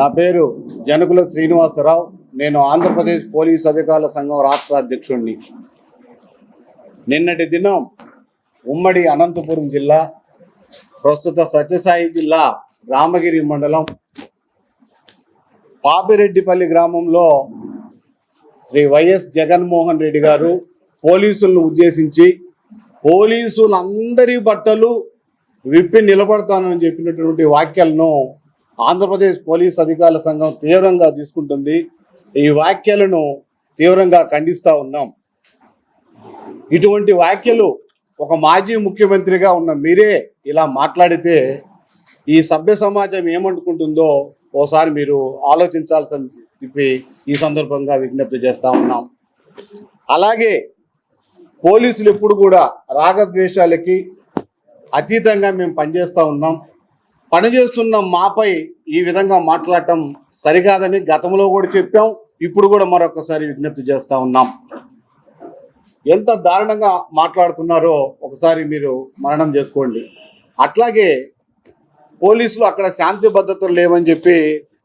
నా పేరు జనకుల శ్రీనివాసరావు. నేను ఆంధ్రప్రదేశ్ పోలీస్ అధికారుల సంఘం రాష్ట్ర అధ్యక్షుడిని నిన్నటి దినం ఉమ్మడి అనంతపురం జిల్లా ప్రస్తుత సత్యసాయి జిల్లా రామగిరి మండలం పాపిరెడ్డిపల్లి గ్రామంలో శ్రీ వైఎస్ జగన్మోహన్ రెడ్డి గారు పోలీసులను ఉద్దేశించి పోలీసులందరి బట్టలు విప్పి నిలబడతానని చెప్పినటువంటి వాక్యాలను ఆంధ్రప్రదేశ్ పోలీస్ అధికారుల సంఘం తీవ్రంగా తీసుకుంటుంది. ఈ వ్యాఖ్యలను తీవ్రంగా ఖండిస్తూ ఉన్నాం. ఇటువంటి వ్యాఖ్యలు ఒక మాజీ ముఖ్యమంత్రిగా ఉన్న మీరే ఇలా మాట్లాడితే ఈ సభ్య సమాజం ఏమనుకుంటుందో ఓసారి మీరు ఆలోచించాల్సిన చెప్పి ఈ సందర్భంగా విజ్ఞప్తి చేస్తూ ఉన్నాం. అలాగే పోలీసులు ఎప్పుడు కూడా రాగద్వేషాలకి అతీతంగా మేము పనిచేస్తూ ఉన్నాం. పనిచేస్తున్న మాపై ఈ విధంగా మాట్లాడటం సరికాదని గతంలో కూడా చెప్పాం. ఇప్పుడు కూడా మరొకసారి విజ్ఞప్తి చేస్తా ఉన్నాం. ఎంత దారుణంగా మాట్లాడుతున్నారో ఒకసారి మీరు మరణం చేసుకోండి. అట్లాగే పోలీసులు అక్కడ శాంతి భద్రతలు లేవని చెప్పి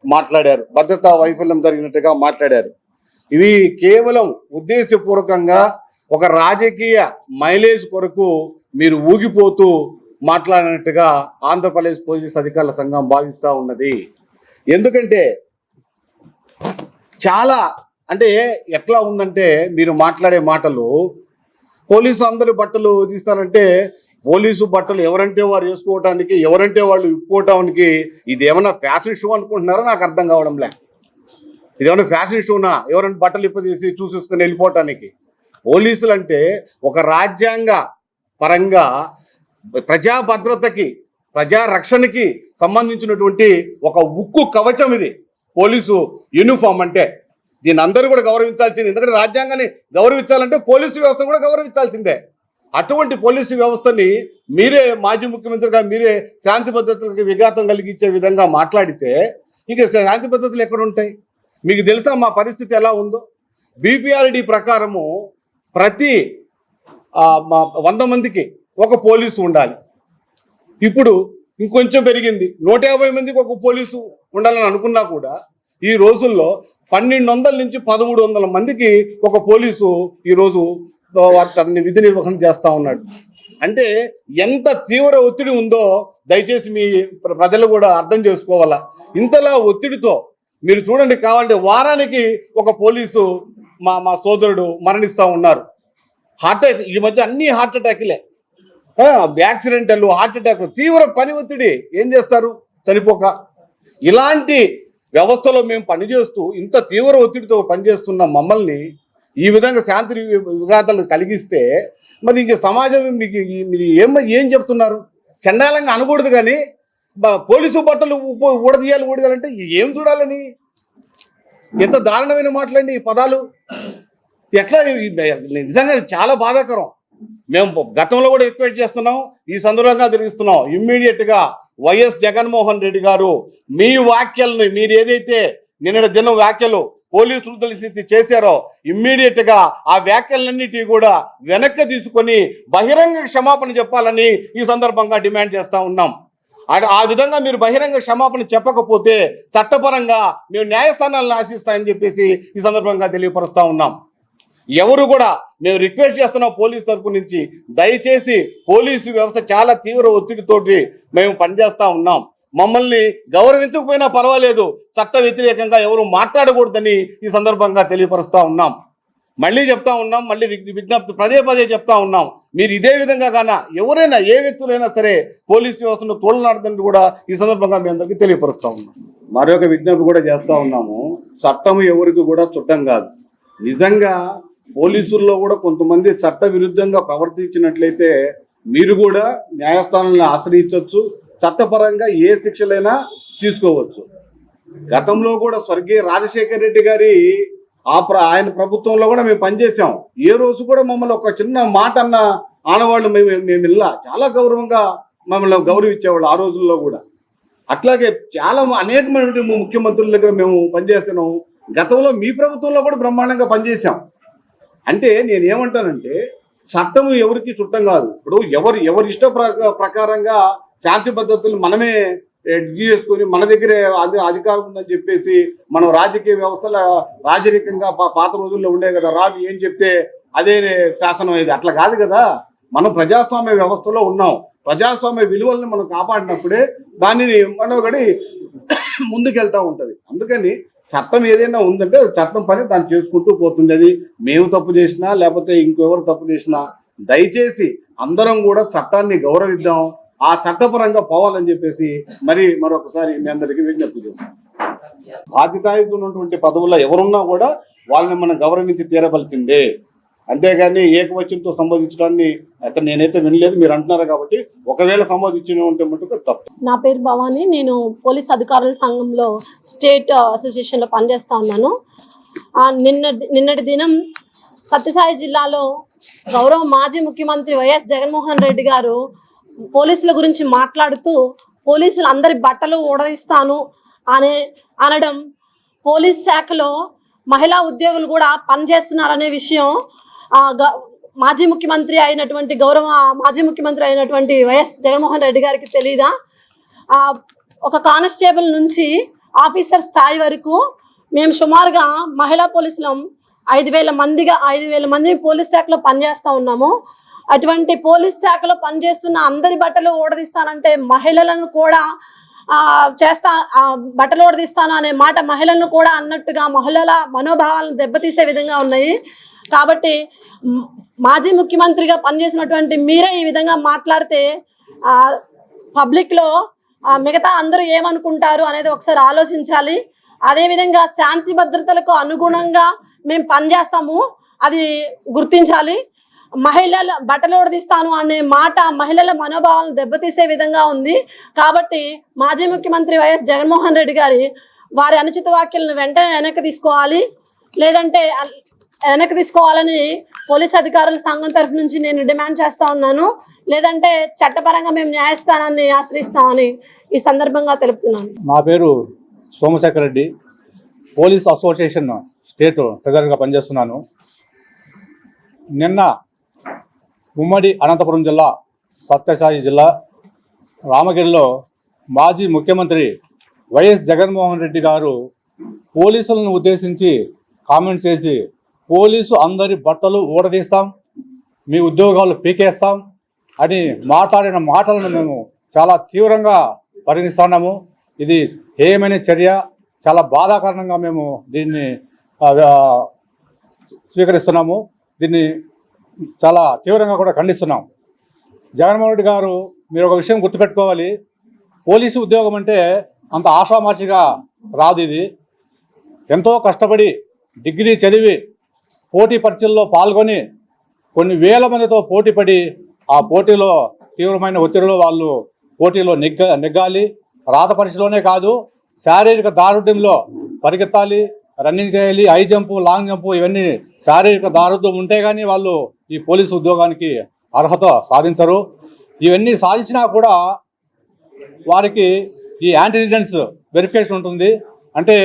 మాట్లాడారు. భద్రతా వైఫల్యం జరిగినట్టుగా మాట్లాడారు. ఇవి కేవలం ఉద్దేశపూర్వకంగా ఒక రాజకీయ మైలేజ్ కొరకు మీరు ఊగిపోతూ మాట్లాడినట్టుగా ఆంధ్రప్రదేశ్ పోలీస్ అధికారుల సంఘం భావిస్తూ ఉన్నది. ఎందుకంటే చాలా అంటే ఎట్లా ఉందంటే మీరు మాట్లాడే మాటలు పోలీసు అందరి బట్టలు తీస్తారంటే పోలీసు బట్టలు ఎవరంటే వారు వేసుకోవటానికి ఎవరంటే వాళ్ళు ఇప్పుకోవటానికి ఇది ఫ్యాషన్ షో అనుకుంటున్నారో? నాకు అర్థం కావడంలే. ఇదేమన్నా ఫ్యాషన్ షోనా? ఎవరైనా బట్టలు ఇప్పదీసి చూసేసుకుని వెళ్ళిపోవటానికి. పోలీసులు అంటే ఒక రాజ్యాంగ పరంగా ప్రజా భద్రతకి ప్రజా రక్షణకి సంబంధించినటువంటి ఒక ఉక్కు కవచం ఇది. పోలీసు యూనిఫామ్ అంటే. దీని అందరూ కూడా గౌరవించాల్సింది. ఎందుకంటే రాజ్యాంగాన్ని గౌరవించాలంటే పోలీసు వ్యవస్థ కూడా గౌరవించాల్సిందే. అటువంటి పోలీసు వ్యవస్థని మీరే మాజీ ముఖ్యమంత్రిగా మీరే శాంతి భద్రతలకు విఘాతం కలిగించే విధంగా మాట్లాడితే ఇక శాంతి భద్రతలు ఎక్కడ ఉంటాయి? మీకు తెలుసా మా పరిస్థితి ఎలా ఉందో? బీపీఆర్డి ప్రకారము ప్రతి మా- వంద మందికి ఒక పోలీసు ఉండాలి. ఇప్పుడు ఇంకొంచెం పెరిగింది. నూట యాభై మందికి ఒక పోలీసు ఉండాలని అనుకున్నా కూడా ఈ రోజుల్లో పన్నెండు వందల నుంచి పదమూడు వందల మందికి ఒక పోలీసు ఈరోజు తనని విధి నిర్వహణ చేస్తూ ఉన్నాడు. అంటే ఎంత తీవ్ర ఒత్తిడి ఉందో దయచేసి మీ ప్ర- ప్రజలు కూడా అర్థం చేసుకోవాలా? ఇంతలా ఒత్తిడితో మీరు చూడండి కావాలంటే వారానికి ఒక పోలీసు మా మా సోదరుడు మరణిస్తూ ఉన్నారు. హార్ట్ అటాక్ ఈ మధ్య అన్ని హార్ట్ అటాక్లే. యాక్సిడెంటల్ హార్ట్ అటాక్ తీవ్ర పని ఒత్తిడి. ఏం చేస్తారు? చనిపోక. ఇలాంటి వ్యవస్థలో మేము పనిచేస్తూ ఇంత తీవ్ర ఒత్తిడితో పనిచేస్తున్న మమ్మల్ని ఈ విధంగా శాంతి విఘాతాలు కలిగిస్తే మరి ఇంక సమాజం మీకు మీరు ఏం ఏం చెప్తున్నారు? చండాలంగా అనకూడదు కానీ పోలీసు బట్టలు ఊడదీయాలి ఊడదీయాలంటే ఏం చూడాలని? ఎంత దారుణమైన మాటలండి ఈ పదాలు. ఎట్లా నిజంగా చాలా బాధాకరం. మేము గతంలో కూడా రిక్వెస్ట్ చేస్తున్నాం ఈ సందర్భంగా తిరిగిస్తున్నాం ఇమ్మీడియట్గా వైఎస్ జగన్మోహన్ రెడ్డి గారు మీ వ్యాఖ్యలను మీరు ఏదైతే నిన్న దినం వ్యాఖ్యలు పోలీసులు తెలిసి చేశారో ఇమ్మీడియట్గా ఆ వ్యాఖ్యలన్నిటి కూడా వెనక్కి తీసుకొని బహిరంగ క్షమాపణ చెప్పాలని ఈ సందర్భంగా డిమాండ్ చేస్తూ ఉన్నాం. ఆ- ఆ విధంగా మీరు బహిరంగ క్షమాపణ చెప్పకపోతే చట్టపరంగా మేము న్యాయస్థానాలను ఆశిస్తామని చెప్పేసి ఈ సందర్భంగా తెలియపరుస్తూ ఉన్నాం. ఎవరు కూడా మేము రిక్వెస్ట్ చేస్తున్నాం పోలీస్ తరపు నుంచి దయచేసి పోలీసు వ్యవస్థ చాలా తీవ్ర ఒత్తిడితోటి మేము పనిచేస్తూ ఉన్నాం. మమ్మల్ని గౌరవించకపోయినా పర్వాలేదు. చట్ట వ్యతిరేకంగా ఎవరు మాట్లాడకూడదని ఈ సందర్భంగా తెలియపరుస్తూ ఉన్నాం. మళ్ళీ చెప్తా ఉన్నాం మళ్ళీ విజ్ఞప్తి పదే పదే చెప్తా ఉన్నాం. మీరు ఇదే విధంగా కాన ఎవరైనా ఏ వ్యక్తులైనా సరే పోలీస్ వ్యవస్థను తోలనాడదని కూడా ఈ సందర్భంగా మీ అందరికీ తెలియపరుస్తూ ఉన్నాం. మరొక విజ్ఞప్తి కూడా చేస్తూ ఉన్నాము. చట్టం ఎవరికి కూడా చుట్టం కాదు. నిజంగా పోలీసుల్లో కూడా కొంతమంది చట్ట విరుద్ధంగా ప్రవర్తించినట్లయితే మీరు కూడా న్యాయస్థానాలను ఆశ్రయించవచ్చు చట్టపరంగా ఏ శిక్షలైనా తీసుకోవచ్చు. గతంలో కూడా స్వర్గీయ రాజశేఖర్ రెడ్డి గారి ఆ ప్ర ఆయన ప్రభుత్వంలో కూడా మేము పనిచేసాం ఏ రోజు కూడా మమ్మల్ని ఒక చిన్న మాట అన్న ఆనవాళ్ళు మేము మేము ఇలా చాలా గౌరవంగా మమ్మల్ని గౌరవించేవాళ్ళు ఆ రోజుల్లో కూడా. అట్లాగే చాలా అనేకమైన అనేకమైనటువంటి ముఖ్యమంత్రుల దగ్గర మేము పనిచేసాము గతంలో మీ ప్రభుత్వంలో కూడా బ్రహ్మాండంగా పనిచేసాం అంటే నేను ఏమంటానంటే చట్టం ఎవరికి చుట్టం కాదు. ఇప్పుడు ఎవరు ఎవరి ఇష్ట ప్ర- ప్రకారంగా శాంతి పద్ధతులు మనమే ఎడ్జి చేసుకొని మన దగ్గరే అది అధికారం ఉందని చెప్పేసి మనం రాజకీయ వ్యవస్థల రాజరికంగా పాత రోజుల్లో ఉండే కదా రాజు ఏం చెప్తే అదే శాసనం ఇది. అట్లా కాదు కదా. మనం ప్రజాస్వామ్య వ్యవస్థలో ఉన్నాం. ప్రజాస్వామ్య విలువలను మనం కాపాడినప్పుడే దానిని మనోగడి ముందుకెళ్తా ఉంటుంది. అందుకని చట్టం ఏదైనా ఉందంటే చట్టం పని దాన్ని చేసుకుంటూ పోతుంది. అది మేము తప్పు చేసినా లేకపోతే ఇంకెవరు తప్పు చేసినా దయచేసి అందరం కూడా చట్టాన్ని గౌరవిద్దాం. ఆ చట్టపరంగా పోవాలని చెప్పేసి మరి మరొకసారి మీ అందరికీ విజ్ఞప్తి చేస్తాం. బాధ్యతాయుతున్నటువంటి పదవుల్లో ఎవరున్నా కూడా వాళ్ళని మనం గౌరవించి తీరవలసిందే. అంతేగాని ఏకవచనంతో సంబోధించడాన్ని అసలు నేనైతే వినలేదు మీరు అంటున్నారు కాబట్టి ఒకవేళ సంబోధించిన ఉంటే మటుకు తప్పు. నా పేరు భవాని నేను పోలీస్ అధికారుల సంఘంలో స్టేట్ అసోసియేషన్లో పనిచేస్తా ఉన్నాను. నిన్న నిన్నటి దినం సత్యసాయి జిల్లాలో గౌరవ మాజీ ముఖ్యమంత్రి వైఎస్ జగన్మోహన్ రెడ్డి గారు పోలీసుల గురించి మాట్లాడుతూ పోలీసులు అందరి బట్టలు ఊడదీస్తాను అనే అనడం పోలీస్ శాఖలో మహిళా ఉద్యోగులు కూడా పనిచేస్తున్నారనే విషయం మాజీ ముఖ్యమంత్రి అయినటువంటి గౌరవ మాజీ ముఖ్యమంత్రి అయినటువంటి వైఎస్ జగన్మోహన్ రెడ్డి గారికి తెలీదా? ఆ, ఒక కానిస్టేబుల్ నుంచి ఆఫీసర్ స్థాయి వరకు మేము సుమారుగా మహిళా పోలీసులం ఐదు వేల మందిగా ఐదు వేల మంది పోలీస్ శాఖలో పనిచేస్తూ ఉన్నాము. అటువంటి పోలీస్ శాఖలో పనిచేస్తున్న అందరి బట్టలు ఓడదీస్తానంటే మహిళలను కూడా చేస్తా ఆ, బట్టలు ఓడదీస్తాను అనే మాట మహిళలను కూడా అన్నట్టుగా మహిళల మనోభావాలను దెబ్బతీసే విధంగా ఉన్నాయి. కాబట్టి మాజీ ముఖ్యమంత్రిగా పనిచేసినటువంటి మీరే ఈ విధంగా మాట్లాడితే పబ్లిక్లో మిగతా అందరూ ఏమనుకుంటారు అనేది ఒకసారి ఆలోచించాలి. అదేవిధంగా శాంతి భద్రతలకు అనుగుణంగా మేము పనిచేస్తాము. అది గుర్తించాలి. మహిళలు బట్టలు ఉడదీస్తాను అనే మాట మహిళల మనోభావాలను దెబ్బతీసే విధంగా ఉంది. కాబట్టి మాజీ ముఖ్యమంత్రి వైఎస్ జగన్మోహన్ రెడ్డి గారి వారి అనుచిత వ్యాఖ్యలను వెంటనే వెనక్కి తీసుకోవాలి. లేదంటే వెనక్కి తీసుకోవాలని పోలీస్ అధికారుల సంఘం తరఫు నుంచి నేను డిమాండ్ చేస్తా ఉన్నాను. లేదంటే చట్టపరంగా మేము న్యాయస్థానాన్ని ఆశ్రయిస్తామని ఈ సందర్భంగా తెలుపుతున్నాను. నా పేరు Somasekhar Reddy. Police association state ట్రెజరర్గా పనిచేస్తున్నాను. నిన్న ఉమ్మడి అనంతపురం జిల్లా సత్యసాయి జిల్లా రామగిరిలో మాజీ ముఖ్యమంత్రి వైఎస్ జగన్మోహన్ రెడ్డి గారు పోలీసులను ఉద్దేశించి కామెంట్ చేసి పోలీసు అందరి బట్టలు ఊడదీస్తాం మీ ఉద్యోగాలు పీకేస్తాం అని మాట్లాడిన మాటలను మేము చాలా తీవ్రంగా పరిగణిస్తున్నాము. ఇది హేయమైన చర్య చాలా బాధాకరణంగా మేము దీన్ని స్వీకరిస్తున్నాము. దీన్ని చాలా తీవ్రంగా కూడా ఖండిస్తున్నాం. జగన్మోహన్ రెడ్డి గారు మీరు ఒక విషయం గుర్తుపెట్టుకోవాలి. పోలీసు ఉద్యోగం అంటే అంత ఆషామాషిగా రాదు ఇది. ఎంతో కష్టపడి డిగ్రీ చదివి పోటీ పరీక్షల్లో పాల్గొని కొన్ని వేల మందితో పోటీపడి ఆ పోటీలో తీవ్రమైన ఒత్తిడిలో వాళ్ళు పోటీలో నెగ్గ నెగ్గాలి. రాత పరీక్షలోనే కాదు శారీరక దారుఢ్యంలో పరిగెత్తాలి రన్నింగ్ చేయాలి హై జంపు లాంగ్ జంపు ఇవన్నీ శారీరక దారుఢ్యం ఉంటే కానీ వాళ్ళు ఈ పోలీసు ఉద్యోగానికి అర్హత సాధించరు. ఇవన్నీ సాధించినా కూడా వారికి ఈ యాంటీజెన్స్ వెరిఫికేషన్ ఉంటుంది. అంటే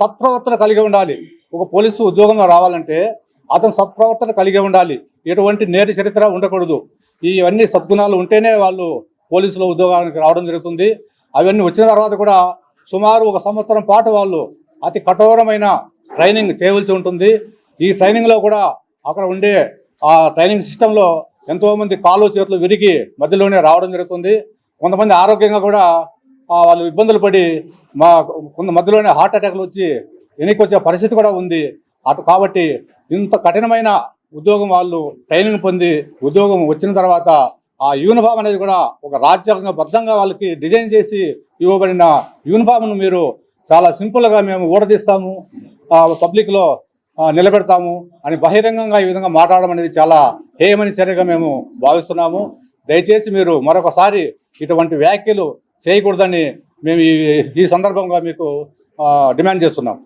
సత్ప్రవర్తన కలిగి ఉండాలి. ఒక పోలీసు ఉద్యోగంలో రావాలంటే అతను సత్ప్రవర్తన కలిగి ఉండాలి. ఎటువంటి నేర చరిత్ర ఉండకూడదు. ఇవన్నీ సద్గుణాలు ఉంటేనే వాళ్ళు పోలీసుల ఉద్యోగానికి రావడం జరుగుతుంది. అవన్నీ వచ్చిన తర్వాత కూడా సుమారు ఒక సంవత్సరం పాటు వాళ్ళు అతి కఠోరమైన ట్రైనింగ్ చేయవలసి ఉంటుంది. ఈ ట్రైనింగ్లో కూడా అక్కడ ఉండే ఆ ట్రైనింగ్ సిస్టంలో ఎంతోమంది కాళ్ళు చేతులు విరిగి మధ్యలోనే రావడం జరుగుతుంది. కొంతమంది ఆరోగ్యంగా కూడా వాళ్ళు ఇబ్బందులు పడి మా కొంత మధ్యలోనే హార్ట్ అటాక్లు వచ్చి వెనక్కి వచ్చే పరిస్థితి కూడా ఉంది. అటు కాబట్టి ఇంత కఠినమైన ఉద్యోగం వాళ్ళు ట్రైనింగ్ పొంది ఉద్యోగం వచ్చిన తర్వాత ఆ యూనిఫామ్ అనేది కూడా ఒక రాజ్యాంగ బద్ధంగా వాళ్ళకి డిజైన్ చేసి ఇవ్వబడిన యూనిఫామ్ను మీరు చాలా సింపుల్గా మేము ఊడదీస్తాము పబ్లిక్లో నిలబెడతాము అని బహిరంగంగా ఈ విధంగా మాట్లాడడం అనేది చాలా హేయమైన చర్యగా మేము భావిస్తున్నాము. దయచేసి మీరు మరొకసారి ఇటువంటి వ్యాఖ్యలు చేయకూడదని మేము ఈ ఈ సందర్భంగా మీకు డిమాండ్ చేస్తున్నాం